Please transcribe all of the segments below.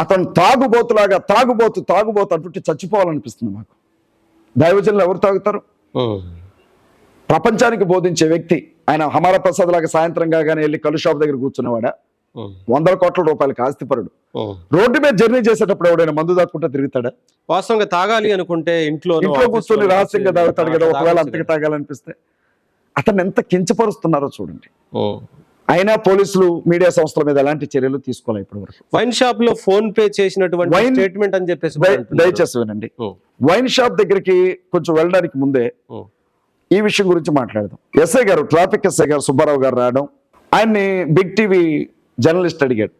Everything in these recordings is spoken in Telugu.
అతను తాగుబోతులాగా తాగుబోతు తాగుబోతు అంటుంటే చచ్చిపోవాలనిపిస్తుంది మాకు. దైవజనులు ఎవరు తాగుతారు. ప్రపంచానికి బోధించే వ్యక్తి. ఆయన హమారా ప్రసాద్ లాగా సాయంత్రం కాగానే వెళ్ళి కళ్ళు షాప్ దగ్గర కూర్చున్నవాడా. వందల కోట్ల రూపాయలకి ఆస్తిపరుడు. రోడ్డు మీద జర్నీ చేసేటప్పుడు ఎవడైనా మందు దాక్కుంటా తిరుగుతాడా? వాస్తవంగా తాగాలి అనుకుంటే ఇంట్లో ఇంట్లో కూర్చొని రహస్యంగా తాగుతాడు కదా ఒకవేళ అంతకి తాగాలనిపిస్తే. అతన్ని ఎంత కించపరుస్తున్నారో చూడండి. అయినా పోలీసులు మీడియా సంస్థల మీద ఎలాంటి చర్యలు తీసుకోవాలి ఇప్పటి వరకు వైన్ షాప్లో ఫోన్ పే చేసినటువంటి Wine- స్టేట్మెంట్ అని చెప్పేసి. దయచేసి వినండి. వైన్ షాప్ దగ్గరికి కొంచెం వెళ్ళడానికి ముందే. ఈ విషయం గురించి మాట్లాడదాం ఎస్ఐ గారు ట్రాఫిక్ ఎస్ఐ గారు సుబ్బారావు గారు రావడం ఆయన్ని బిగ్ టీవీ జర్నలిస్ట్ అడిగాడు.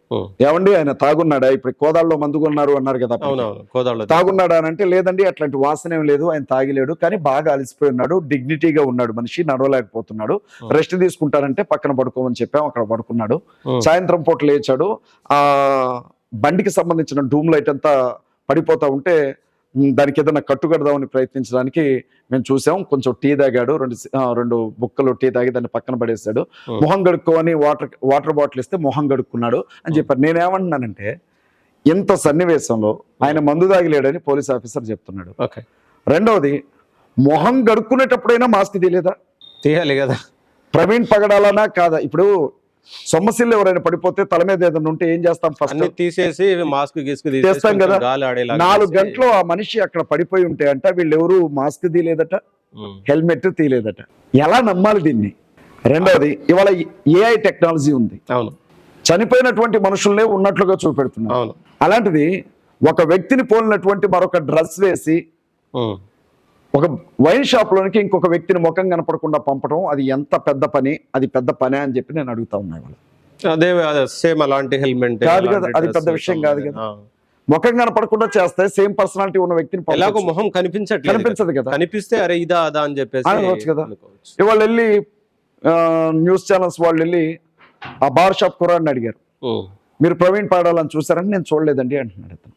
ఏమండి ఆయన తాగున్నాడా? ఇప్పుడు కోదాళ్ళలో మందుకున్నారు అన్నారు కదా తాగున్నాడా అని అంటే లేదండి అట్లాంటి వాసన ఏం లేదు ఆయన తాగిలేడు కానీ బాగా అలసిపోయి ఉన్నాడు డిగ్నిటీగా ఉన్నాడు మనిషి నడవలేకపోతున్నాడు రెస్ట్ తీసుకుంటారంటే పక్కన పడుకోమని చెప్పాం అక్కడ పడుకున్నాడు. సాయంత్రం పూట లేచాడు. ఆ బండికి సంబంధించిన డూమ్ లైట్ అంతా పడిపోతా ఉంటే దానికి ఏదైనా కట్టుకడదామని ప్రయత్నించడానికి మేము చూసాం. కొంచెం టీ తాగాడు. రెండు రెండు బుక్కలు టీ తాగి దాన్ని పక్కన పడేశాడు. Hmm. మొహం గడుక్కోని వాటర్ వాటర్ బాటిల్ ఇస్తే మొహం గడుక్కున్నాడు అని చెప్పారు. నేనేమంటున్నానంటే ఇంత సన్నివేశంలో ఆయన మందు తాగిలేడని పోలీస్ ఆఫీసర్ చెప్తున్నాడు. ఓకే. రెండవది మొహం గడుక్కునేటప్పుడైనా మాస్క్ తీయలేదా? తీయాలి కదా. ప్రవీణ్ పగడాలనా కాదా? ఇప్పుడు సొమ్మసిల్లు ఎవరైనా పడిపోతే తల మీద ఏదైనా ఉంటే ఏం చేస్తాం ఫస్ట్ తీసేసి మాస్క్ చేస్తాం కదా. నాలుగు గంటలు ఆ మనిషి అక్కడ పడిపోయి ఉంటే అంట వీళ్ళు ఎవరు మాస్క్ తీయలేదట ఉమ్. హెల్మెట్ తీయలేదట. ఎలా నమ్మాలి దీన్ని? రెండవది ఇవాళ ఏఐ టెక్నాలజీ ఉంది. అవును. చనిపోయినటువంటి మనుషుల్నే ఉన్నట్లుగా చూపెడుతున్నారు. అలాంటిది ఒక వ్యక్తిని పోలినటువంటి మరొక డ్రెస్ వేసి. ఒక వైన్ షాప్ లోనికి ఇంకొక వ్యక్తిని ముఖం కనపడకుండా పంపడం అది ఎంత పెద్ద పని అది పెద్ద పనే అని చెప్పి నేను అడుగుతా ఉన్నా ఇవాళ అదే సేమ్ అలాంటి హెల్మెట్ కాదు కదా, అది పెద్ద విషయం కాదు కదా. ముఖం కనపడకుండా చేస్తే సేమ్ పర్సనాలిటీ ఉన్న వ్యక్తిని ఎలాగో. మొహం కనిపించట్లేదు కనిపించదు కదా కనిపిస్తే అరే ఇదా అదా అని చెప్పేసి అనుకోవచ్చు కదా. ఇవాళ వెళ్ళి న్యూస్ ఛానల్స్ వాళ్ళు వెళ్ళి ఆ బార్ షాప్ కురాడిని అడిగారు. మీరు ప్రవీణ్ పాడాలని చూసారని నేను చూడలేదండి అంటున్నాడు అతను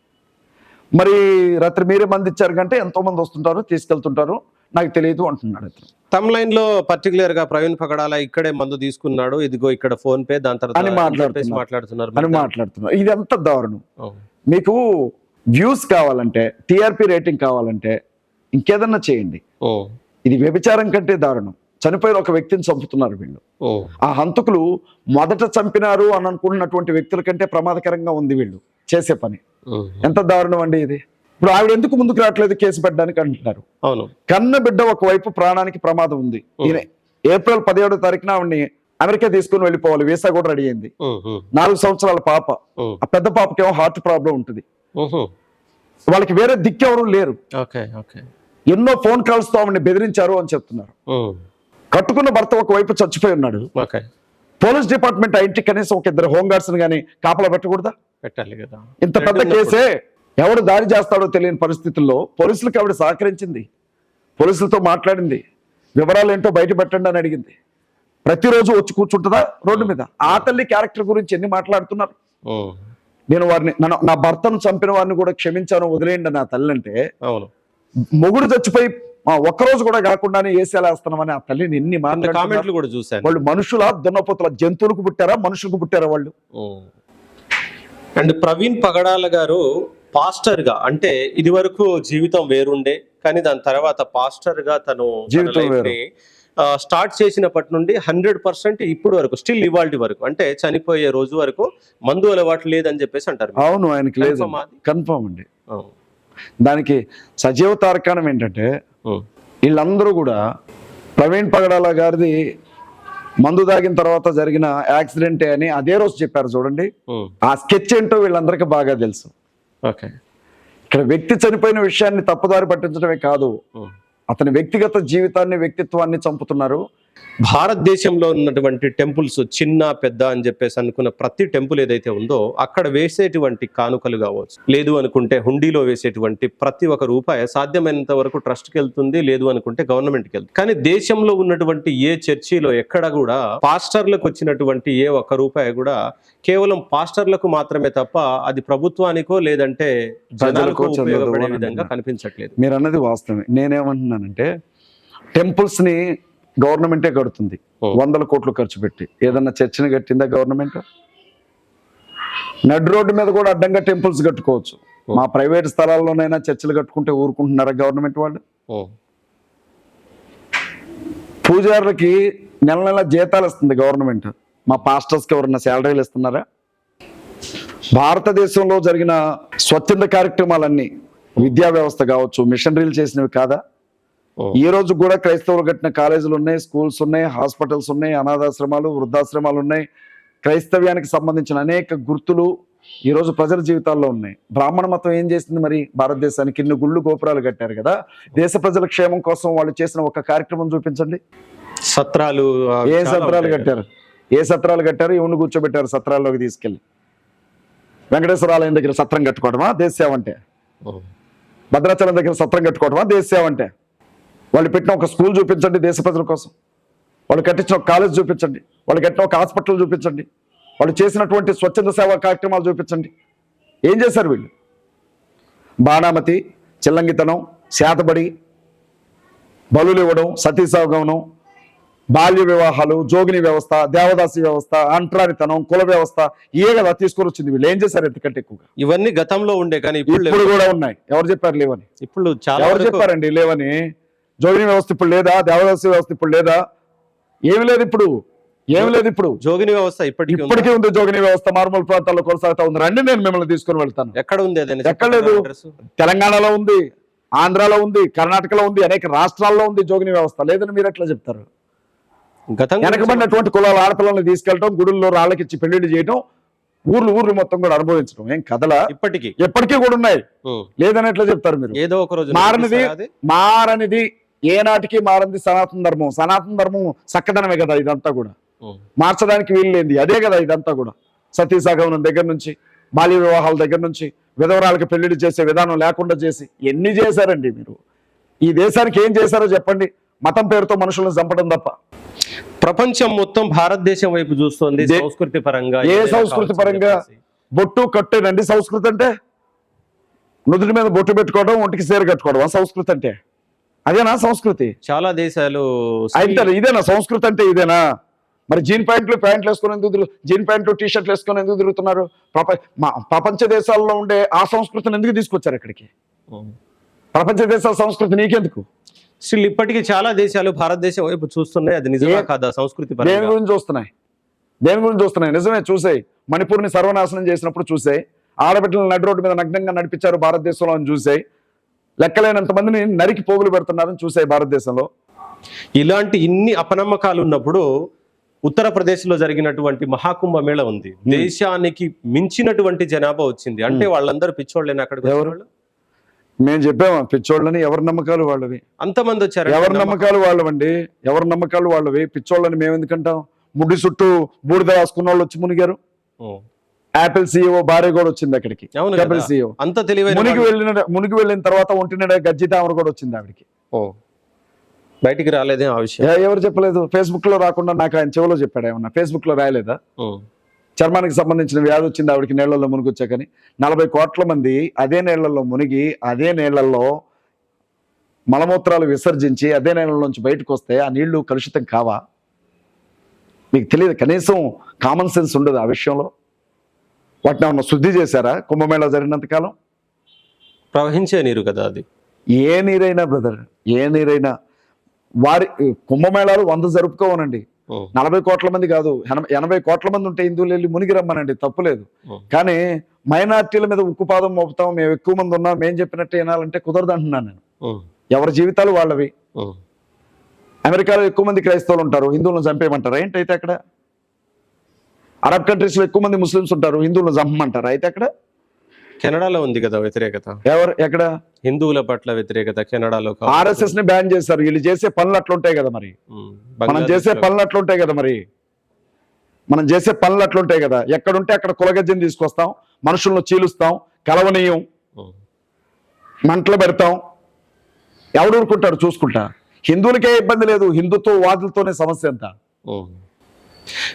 మరి రాత్రి మీరే మంది ఇచ్చారు కంటే ఎంతో మంది వస్తుంటారు తీసుకెళ్తుంటారు. నాకు తెలియదు అంటున్నాడు తమ్ లైన్లో పర్టికులర్గా ప్రవీణ్ పగడాల ఇక్కడే మందు తీసుకున్నాడు. ఇదిగో ఇక్కడ ఫోన్ పే దాని తర్వాత మాట్లాడుతున్నారు. అని మాట్లాడుతున్నారు. ఇది ఎంత దారుణం. మీకు వ్యూస్ కావాలంటే టీఆర్పీ రేటింగ్ కావాలంటే ఇంకేదన్నా చేయండి. ఇది వ్యభిచారం కంటే దారుణం. చనిపోయిన ఒక వ్యక్తిని చంపుతున్నారు వీళ్ళు. ఆ హంతకులు మొదట చంపినారు అని అనుకున్నటువంటి వ్యక్తుల కంటే ప్రమాదకరంగా ఉంది వీళ్ళు చేసే పని. ఎంత దారుణం అండి ఇది. ఇప్పుడు ఆవిడ ఎందుకు ముందుకు రావట్లేదు కేసు పెట్టడానికి అంటున్నారు. అవును. కన్న బిడ్డ ఒకవైపు ప్రాణానికి ప్రమాదం ఉంది. ఈయన ఏప్రిల్ పదిహేడో తారీఖున ఆవిడ్ని అమెరికా తీసుకుని వెళ్ళిపోవాలి వీసా కూడా రెడీ అయింది. నాలుగు సంవత్సరాల పాప. ఆ పెద్ద పాపకేమో హార్ట్ ప్రాబ్లం ఉంటుంది. వాళ్ళకి వేరే దిక్కెవరు లేరు. Okay okay. ఎన్నో ఫోన్ కాల్స్తో ఆవిడని బెదిరించారు అని చెప్తున్నారు. కట్టుకున్న భర్త ఒకవైపు చచ్చిపోయి ఉన్నాడు. ఓకే. పోలీస్ డిపార్ట్మెంట్ ఆ ఇంటికి కనీసం ఒక ఇద్దరు హోంగార్డ్స్ కానీ కాపలా పెట్టకూడదా? పెట్టాలి కదా. ఇంత పెద్ద కేసే ఎవడు దాడి చేస్తాడో తెలియని పరిస్థితుల్లో పోలీసులకు ఆవిడ సహకరించింది. పోలీసులతో మాట్లాడింది. వివరాలు ఏంటో బయట పెట్టండి అని అడిగింది. ప్రతిరోజు వచ్చి కూర్చుంటుందా రోడ్డు మీద? ఆ తల్లి క్యారెక్టర్ గురించి ఎన్ని మాట్లాడుతున్నారు? నేను వారిని నా భర్తను చంపిన వారిని కూడా క్షమించాను వదిలేయండి నా తల్లి అంటే మొగుడు చచ్చిపోయి ఒక్కరోజు కూడా కాకుండానే వేసేలాస్తున్నామని ఆ తల్లిని ఎన్ని మాట్లాడుతున్నారు కూడా చూశాను వాళ్ళు మనుషుల దున్నపోతుల జంతువులకు పుట్టారా మనుషులకు పుట్టారా వాళ్ళు అండ్ ప్రవీణ్ పగడాల గారు పాస్టర్గా అంటే ఇది వరకు జీవితం వేరుండే కానీ దాని తర్వాత పాస్టర్గా తను జీవితం. స్టార్ట్ చేసినప్పటి నుండి హండ్రెడ్ పర్సెంట్ ఇప్పుడు వరకు స్టిల్ ఇవాల్టి వరకు అంటే చనిపోయే రోజు వరకు మందు అలవాటు లేదని చెప్పేసి అంటారు అవును ఆయనకి లేదు? కన్ఫర్మ్ అండి. దానికి సజీవ తార్కాణం ఏంటంటే వీళ్ళందరూ కూడా ప్రవీణ్ పగడాల గారిది మందు తాగిన తర్వాత జరిగిన యాక్సిడెంటే అని అదే రోజు చెప్పారు చూడండి. ఆ స్కెచ్ ఏంటో వీళ్ళందరికీ బాగా తెలుసు. ఓకే. ఇక్కడ వ్యక్తి చనిపోయిన విషయాన్ని తప్పుదారి పట్టించడమే కాదు. అతని వ్యక్తిగత జీవితాన్ని వ్యక్తిత్వాన్ని చంపుతున్నారు. భారతదేశంలో ఉన్నటువంటి టెంపుల్స్ చిన్న పెద్ద అని చెప్పేసి అనుకున్న ప్రతి టెంపుల్ ఏదైతే ఉందో అక్కడ వేసేటువంటి కానుకలు కావచ్చు. లేదు అనుకుంటే హుండీలో వేసేటువంటి ప్రతి ఒక్క రూపాయి సాధ్యమైనంత వరకు ట్రస్ట్కి వెళ్తుంది లేదు అనుకుంటే గవర్నమెంట్కి వెళ్తుంది. కానీ దేశంలో ఉన్నటువంటి ఏ చర్చిలో ఎక్కడ కూడా పాస్టర్లకు వచ్చినటువంటి ఏ ఒక్క రూపాయి కూడా కేవలం పాస్టర్లకు మాత్రమే తప్ప అది ప్రభుత్వానికో లేదంటే జనాలకు ప్రజలకో ఉపయోగపడే విధంగా. కనిపించట్లేదు. మీరు అన్నది వాస్తవమే. నేనేమంటున్నానంటే టెంపుల్స్ని గవర్నమెంటే కడుతుంది. వందల కోట్లు ఖర్చు పెట్టి. ఏదన్నా చర్చిని కట్టిందా గవర్నమెంట్? నడి రోడ్డు మీద కూడా అడ్డంగా టెంపుల్స్ కట్టుకోవచ్చు. మా ప్రైవేట్ స్థలాల్లోనైనా చర్చిలు కట్టుకుంటే ఊరుకుంటున్నారా గవర్నమెంట్ వాళ్ళు. పూజారులకి నెల నెల జీతాలు ఇస్తుంది గవర్నమెంట్. మా పాస్టర్స్కి ఎవరన్నా శాలరీలు ఇస్తున్నారా? భారతదేశంలో జరిగిన స్వచ్ఛంద కార్యక్రమాలన్నీ విద్యా వ్యవస్థ కావచ్చు మిషనరీలు చేసినవి కాదా. ఈ రోజు కూడా క్రైస్తవులు కట్టిన కాలేజీలు ఉన్నాయి స్కూల్స్ ఉన్నాయి హాస్పిటల్స్ ఉన్నాయి అనాథాశ్రమాలు వృద్ధాశ్రమాలు ఉన్నాయి. క్రైస్తవ్యానికి సంబంధించిన అనేక గుర్తులు ఈ రోజు ప్రజల జీవితాల్లో ఉన్నాయి. బ్రాహ్మణ మతం ఏం చేసింది మరి? భారతదేశానికి ఇన్ని గుళ్ళు గోపురాలు కట్టారు కదా. దేశ ప్రజల క్షేమం కోసం వాళ్ళు చేసిన ఒక కార్యక్రమం చూపించండి. సత్రాలు ఏ సత్రాలు. కట్టారు? ఏ సత్రాలు కట్టారు? ఎవరిని కూర్చోబెట్టారు? సత్రాల్లోకి తీసుకెళ్ళి. వెంకటేశ్వర ఆలయం దగ్గర సత్రం కట్టుకోవడమా? దేశ సేవ అంటే. భద్రాచలం దగ్గర సత్రం కట్టుకోవడమా? దేశ సేవ అంటే? వాళ్ళు పెట్టిన ఒక స్కూల్ చూపించండి దేశ ప్రజల కోసం. వాళ్ళు కట్టించిన ఒక కాలేజ్ చూపించండి. వాళ్ళు కట్టిన ఒక హాస్పిటల్ చూపించండి. వాళ్ళు చేసినటువంటి స్వచ్ఛంద సేవా కార్యక్రమాలు చూపించండి. ఏం చేశారు వీళ్ళు? బాణామతి చిల్లంగితనం శాతబడి బలులు ఇవ్వడం సతీసాగమనం బాల్య వివాహాలు జోగిని వ్యవస్థ దేవదాసి వ్యవస్థ అంటరానితనం కుల వ్యవస్థ ఏ కదా తీసుకొని వచ్చింది వీళ్ళు? ఏం చేశారు ఎంతకంటే ఎక్కువగా? ఇవన్నీ గతంలో ఉండే కానీ ఇప్పుడు కూడా ఉన్నాయి. ఎవరు చెప్పారు లేవని? ఇప్పుడు చాలా ఎవరు చెప్పారండి లేవని? జోగిని వ్యవస్థ ఇప్పుడు లేదా దేవదాసి వ్యవస్థ ఇప్పుడు లేదా? ఏమి లేదు ఇప్పుడు ఏమి లేదు ఇప్పుడు. జోగిని వ్యవస్థ ఇప్పటికీ? ఇప్పటికీ ఉంది జోగిని వ్యవస్థ మారుమూల ప్రాంతాల్లో కొనసాగుతా ఉంది. రండి నేను మిమ్మల్ని తీసుకొని వెళ్తాను. ఎక్కడ ఉంది ఎక్కడ లేదు. తెలంగాణలో ఉంది ఆంధ్రాలో ఉంది కర్ణాటకలో ఉంది అనేక రాష్ట్రాల్లో ఉంది జోగిని వ్యవస్థ. లేదని మీరు ఎట్లా చెప్తారు? వెనకబడినటువంటి కులాల ఆడపిల్లల్ని తీసుకెళ్ళటం గుడుల్లో రాళ్ళకిచ్చి పెళ్ళిళ్ళు చేయటం ఊర్లు ఊర్లు మొత్తం కూడా అనుభవించడం. ఏం కథలా? ఇప్పటికీ. ఎప్పటికీ కూడా ఉన్నాయి. లేదని ఎట్లా చెప్తారు మీరు? ఏదో ఒక రోజు మారనిది? మారనిది ఏనాటికి మారంది సనాతన ధర్మం. సనాతన ధర్మం చక్కదనమే కదా ఇదంతా కూడా. మార్చడానికి వీల్లేంది అదే కదా ఇదంతా కూడా. సతీసాగమనం దగ్గర నుంచి బాల్య వివాహాల దగ్గర నుంచి విధవరాలకు పెళ్ళిళ్ళు చేసే విధానం లేకుండా చేసి ఎన్ని చేశారండి మీరు? ఈ దేశానికి ఏం చేశారో చెప్పండి. మతం పేరుతో మనుషులను చంపడం తప్ప. ప్రపంచం మొత్తం భారతదేశం వైపు చూస్తోంది సంస్కృతి పరంగా ఏ సంస్కృతి పరంగా. బొట్టు కట్టేనండి సంస్కృతి అంటే? నుదుటి మీద బొట్టు పెట్టుకోవడం ఒంటికి సేర కట్టుకోవడం ఆ సంస్కృతి అంటే? అదేనా సంస్కృతి? చాలా దేశాలు అయితే ఇదేనా? సంస్కృతి అంటే ఇదేనా? మరి జీన్ ప్యాంట్లు ప్యాంట్లు వేసుకొని ఎందుకు తిరుగు జీన్ ప్యాంట్లు టీ షర్ట్లు వేసుకొని ఎందుకు తిరుగుతున్నారు? ప్రపంచ దేశాల్లో ఉండే ఆ సంస్కృతిని ఎందుకు తీసుకొచ్చారు ఇక్కడికి. ప్రపంచ దేశాల సంస్కృతి నీకెందుకు? స్టిల్ ఇప్పటికీ చాలా దేశాలు భారతదేశం వైపు చూస్తున్నాయి. అది నిజమా కాదా సంస్కృతి దేని గురించి చూస్తున్నాయి? దేని గురించి చూస్తున్నాయి? నిజమే చూసాయి. మణిపూర్ని సర్వనాశనం చేసినప్పుడు చూసాయి. ఆడబిడ్డలను నడి రోడ్డు మీద నగ్నంగా నడిపించారు భారతదేశంలో అని చూసాయి. లెక్కలేనంత మందిని నరికి పోగులు పెడుతున్నారని చూసాయి భారతదేశంలో. ఇలాంటి ఇన్ని అపనమ్మకాలు ఉన్నప్పుడు ఉత్తరప్రదేశ్లో జరిగినటువంటి మహాకుంభ మేళ ఉంది. దేశానికి మించినటువంటి జనాభా వచ్చింది. అంటే వాళ్ళందరూ పిచ్చోళ్ళని ఎవరు? వచ్చేవాళ్ళు? మేము చెప్పాము పిచ్చోళ్ళని ఎవరి నమ్మకాలు వాళ్ళవి? అంతమంది వచ్చారు ఎవరి నమ్మకాలు వాళ్ళవండి? ఎవరి నమ్మకాలు వాళ్ళవి? పిచ్చోళ్ళని మేము ఎందుకంటాం? ముడి చుట్టూ బూడిద రాసుకున్న వాళ్ళు వచ్చి మునిగారు. యాపిల్ సీఈఓ భార్య కూడా వచ్చింది అక్కడికి. యాపిల్ కదా. సీఈఓ అంత తెలివైన మునిగి వాళ్ళు- వెళ్ళిన మునిగి వెళ్ళిన తర్వాత ఒంటినడ గజ్జి తామర కూడా వచ్చింది ఆవిడకి. ఓ. బయటికి రాలేదే ఆ విషయం? ఎవరు చెప్పలేదు? ఫేస్బుక్లో రాకుండా నాకు ఆయన చెవిలో చెప్పాడు ఏమన్నా? ఫేస్బుక్లో రాయలేదా. చర్మానికి సంబంధించిన వ్యాధి వచ్చింది ఆవిడకి నీళ్ళలో మునిగి వచ్చాకని నలభై కోట్ల మంది అదే నీళ్ళలో మునిగి అదే నీళ్ళలో మలమూత్రాలు విసర్జించి అదే నీళ్ళ నుంచి బయటకు వస్తే ఆ నీళ్ళు కలుషితం కావా? మీకు తెలియదు కనీసం కామన్ సెన్స్ ఉండదు ఆ విషయంలో? వాటిని ఏమన్నా శుద్ధి చేశారా? కుంభమేళా జరిగినంత కాలం? ప్రవహించే నీరు కదా అది. ఏ నీరైనా బ్రదర్ ఏ నీరైనా వారి కుంభమేళాలు వంద జరుపుకోవనండి. నలభై కోట్ల మంది కాదు ఎనభై ఎనభై కోట్ల మంది ఉంటే హిందువులు వెళ్ళి మునిగి రమ్మనండి తప్పులేదు. కానీ మైనార్టీల మీద ఉక్కుపాదం మోపుతాం మేము ఎక్కువ మంది ఉన్నాం మేము చెప్పినట్టు వినాలంటే కుదరదు అంటున్నాను నేను. ఎవరి జీవితాలు వాళ్ళవి. అమెరికాలో ఎక్కువ మంది క్రైస్తవులు ఉంటారు హిందువులను చంపేయమంటారా? ఏంటి అయితే అక్కడ? అరబ్ కంట్రీస్లో ఎక్కువ మంది ముస్లిమ్స్ ఉంటారు హిందువులను చంపమంటారా అయితే అక్కడ కెనడాలో ఉంది కదా వ్యతిరేకత. ఎవరు? ఎక్కడ? హిందువుల పట్ల వ్యతిరేకత కెనడాలో. ఆర్ఎస్ఎస్ని బ్యాన్ చేశారు వీళ్ళు చేసే పనులు అట్లుంటాయి కదా మరి. మనం చేసే పనులు అట్లుంటాయి కదా మరి. మనం చేసే పనులు అట్లుంటాయి కదా. ఎక్కడుంటే అక్కడ కులగజ్జం తీసుకొస్తాం మనుషులను చీలుస్తాం కలవనీయం. మంటలు పెడతాం. ఎవడు ఊరుకుంటాడు చూసుకుంటా. హిందువులకే ఇబ్బంది లేదు హిందుత్వ వాదులతోనే సమస్య ఉమ్.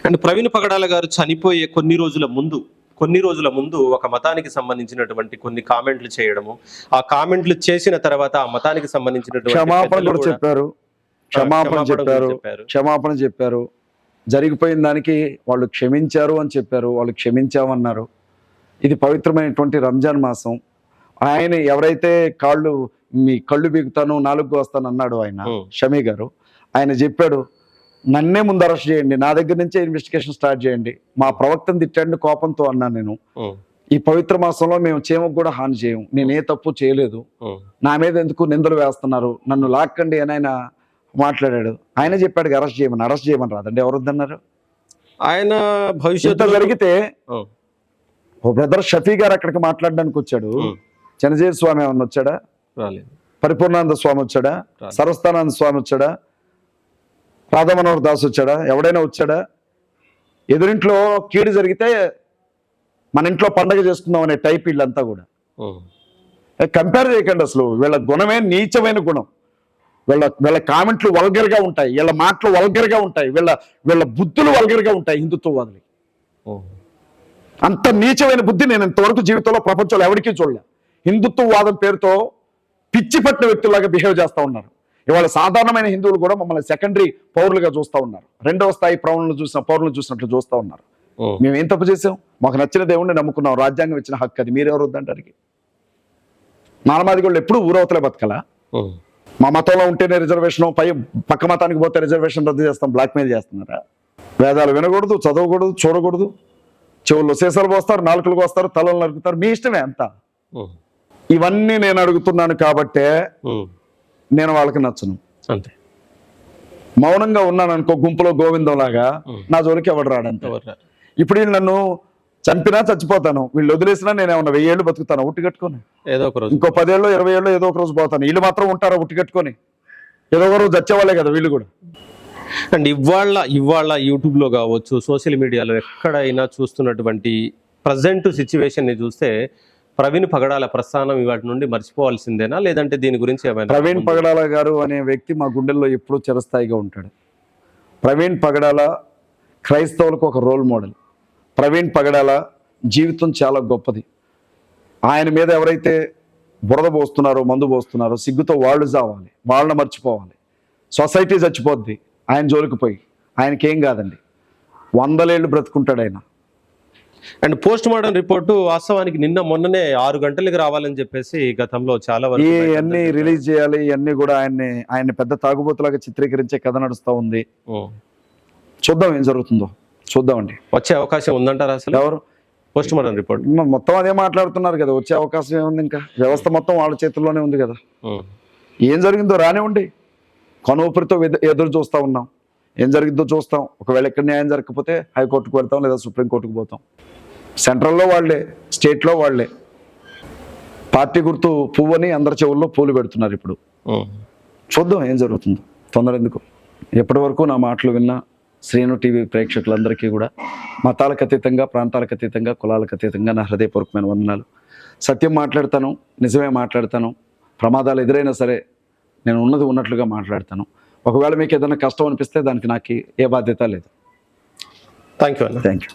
అండ్ ప్రవీణ్ పగడాల గారు చనిపోయే కొన్ని రోజుల ముందు కొన్ని రోజుల ముందు ఒక మతానికి సంబంధించినటువంటి కొన్ని కామెంట్లు చేయడము ఆ కామెంట్లు చేసిన తర్వాత ఆ మతానికి సంబంధించినటువంటి చెప్పారు. క్షమాపణ చెప్పారు. క్షమాపణ చెప్పారు. జరిగిపోయిన దానికి వాళ్ళు క్షమించారు అని చెప్పారు. వాళ్ళు క్షమించామన్నారు. ఇది పవిత్రమైనటువంటి రంజాన్ మాసం. ఆయన ఎవరైతే కాళ్ళు మీ కళ్ళు బీగుతాను నాలుగు వస్తాను అన్నాడు ఆయన. షమీ గారు. ఆయన చెప్పాడు నన్నే ముందు అరెస్ట్ చేయండి నా దగ్గర నుంచే ఇన్వెస్టిగేషన్ స్టార్ట్ చేయండి. మా ప్రవక్తను తిట్టండి కోపంతో అన్నాను నేను. ఈ పవిత్ర మాసంలో మేము చీమకు కూడా హాని చేయం. నేను ఏ తప్పు చేయలేదు. నా మీద ఎందుకు నిందలు వేస్తున్నారు? నన్ను లాక్కండి అని ఆయన మాట్లాడాడు. ఆయన చెప్పాడు అరెస్ట్ చేయమని అరెస్ట్ చేయమని రాదండి. ఎవరు వద్దన్నారు? ఆయన భవిష్యత్తు జరిగితే ఓ. బ్రదర్ షఫీ గారు అక్కడికి మాట్లాడడానికి వచ్చాడు. చనజీవి స్వామి ఏమన్నా వచ్చాడా? పరిపూర్ణానంద స్వామి వచ్చాడా. సరస్థానంద స్వామి వచ్చాడా? రాధమనోహర్ దాస్ వచ్చాడా? ఎవడైనా వచ్చాడా? ఎదురింట్లో కీడు జరిగితే మన ఇంట్లో పండగ చేసుకుందాం అనే టైప్ వీళ్ళంతా కూడా. కంపేర్ చేయకండి అసలు. వీళ్ళ గుణమే నీచమైన గుణం. వీళ్ళ వీళ్ళ కామెంట్లు వల్గర్గా ఉంటాయి. వీళ్ళ మాటలు వల్గర్గా ఉంటాయి. వీళ్ళ వీళ్ళ బుద్ధులు వల్గర్గా ఉంటాయి హిందుత్వవాదులు అంత నీచమైన బుద్ధి నేను ఇంతవరకు జీవితంలో ప్రపంచంలో ఎవరికీ చూడలే. హిందుత్వవాదం పేరుతో పిచ్చి పట్టిన వ్యక్తులాగా బిహేవ్ చేస్తూ ఉన్నారు. ఇవాళ సాధారణమైన హిందువులు కూడా మమ్మల్ని సెకండరీ పౌరులుగా చూస్తూ ఉన్నారు. రెండవ స్థాయి పౌరులను చూసిన పౌరులను చూసినట్లు చూస్తూ ఉన్నారు. మేము ఏం తప్పు చేసాం మాకు నచ్చిన దేవుణ్ణి నమ్ముకున్నాం రాజ్యాంగం ఇచ్చిన హక్కు అది. మీరెవరు వద్దంటారికి మాలమాది వాళ్ళు ఎప్పుడు ఊరవతలే బతకలా? మా మతంలో ఉంటేనే రిజర్వేషన్ పై పక్క మతానికి పోతే రిజర్వేషన్ రద్దు చేస్తాం బ్లాక్ మెయిల్ చేస్తున్నారా? వేదాలు వినకూడదు చదవకూడదు చూడకూడదు. చెవుల్లో సీసాలు పోస్తారు నాలుకలు పోస్తారు తలలు నరుకుతారు. మీ ఇష్టమే అంతా. ఇవన్నీ నేను అడుగుతున్నాను కాబట్టే నేను వాళ్ళకి నచ్చను. అంతే. మౌనంగా ఉన్నాను అనుకో గుంపులో గోవిందం లాగా. నా జోలికి ఎవడు రారు. ఇప్పుడు వీళ్ళు నన్ను చంపినా చచ్చిపోతాను. వీళ్ళు వదిలేసినా నేను ఏమన్నా వెయ్యేళ్ళు బతుకుతాను? ఉట్టి కట్టుకొని. ఏదో ఒక రోజు. ఇంకో పదేళ్ళు ఇరవై ఏళ్ళు ఏదో ఒక రోజు పోతాను. వీళ్ళు మాత్రం ఉంటారా ఉట్టి కట్టుకొని? ఏదో ఒక రోజు చచ్చేవాళ్ళే కదా వీళ్ళు కూడా. అండ్ ఇవాళ ఇవాళ యూట్యూబ్లో కావచ్చు సోషల్ మీడియాలో ఎక్కడైనా చూస్తున్నటువంటి ప్రజెంట్ని చూస్తే ప్రవీణ్ పగడాల ప్రస్థానం ఇవాటి నుండి మర్చిపోవాల్సిందేనా? లేదంటే దీని గురించి ఏమైనా ప్రవీణ్ పగడాల గారు అనే వ్యక్తి మా గుండెల్లో ఎప్పుడూ చిరస్థాయిగా ఉంటాడు. ప్రవీణ్ పగడాల క్రైస్తవులకు ఒక రోల్ మోడల్. ప్రవీణ్ పగడాల జీవితం చాలా గొప్పది. ఆయన మీద ఎవరైతే బురద పోస్తున్నారో మందు పోస్తున్నారో సిగ్గుతో వాళ్ళు చావాలి. వాళ్ళని మర్చిపోవాలి. సొసైటీ చచ్చిపోద్ది. ఆయన జోలికి పోయి. ఆయనకేం కాదండి. వందలేళ్ళు బ్రతుకుంటాడు ఆయన. అండ్ పోస్ట్ మార్టం రిపోర్టు వాస్తవానికి నిన్న మొన్ననే ఆరు గంటలకు రావాలని చెప్పేసి గతంలో చాలా వరకు అన్ని రిలీజ్ చేయాలి ఇవన్నీ కూడా ఆయన్ని ఆయన పెద్ద తాగుబోతులాగా చిత్రీకరించే కథ నడుస్తూ ఉంది. చూద్దాం ఏం జరుగుతుందో. చూద్దామండి. వచ్చే అవకాశం ఉందంటారా అసలు? ఎవరు? Post mortem report. మొత్తం అదే మాట్లాడుతున్నారు కదా వచ్చే అవకాశం ఏముంది ఇంకా? వ్యవస్థ మొత్తం వాళ్ళ చేతుల్లోనే ఉంది కదా. ఏం జరిగిందో రానివ్వండి. కనుపరితో ఎదురు చూస్తూ ఉన్నాం. ఏం జరిగిందో చూస్తాం. ఒకవేళ ఇక్కడ న్యాయం జరగకపోతే హైకోర్టుకు వెళ్తాం లేదా సుప్రీంకోర్టుకు పోతాం. సెంట్రల్లో వాళ్ళే స్టేట్లో వాళ్ళే. పార్టీ గుర్తు పువ్వని అందరి చెవుల్లో పూలు పెడుతున్నారు ఇప్పుడు. చూద్దాం ఏం జరుగుతుందో. తొందర ఎందుకు? ఎప్పటి వరకు నా మాటలు విన్న శ్రీను టీవీ ప్రేక్షకులందరికీ కూడా మతాలకు అతీతంగా ప్రాంతాలకు అతీతంగా కులాలకు అతీతంగా నా హృదయపూర్వకమైన వందనాలు. సత్యం మాట్లాడతాను నిజమే మాట్లాడతాను. ప్రమాదాలు ఎదురైనా సరే నేను ఉన్నది ఉన్నట్లుగా మాట్లాడతాను. ఒకవేళ మీకు ఏదైనా కష్టం అనిపిస్తే దానికి నాకు ఏ బాధ్యత లేదు. Thank you thank you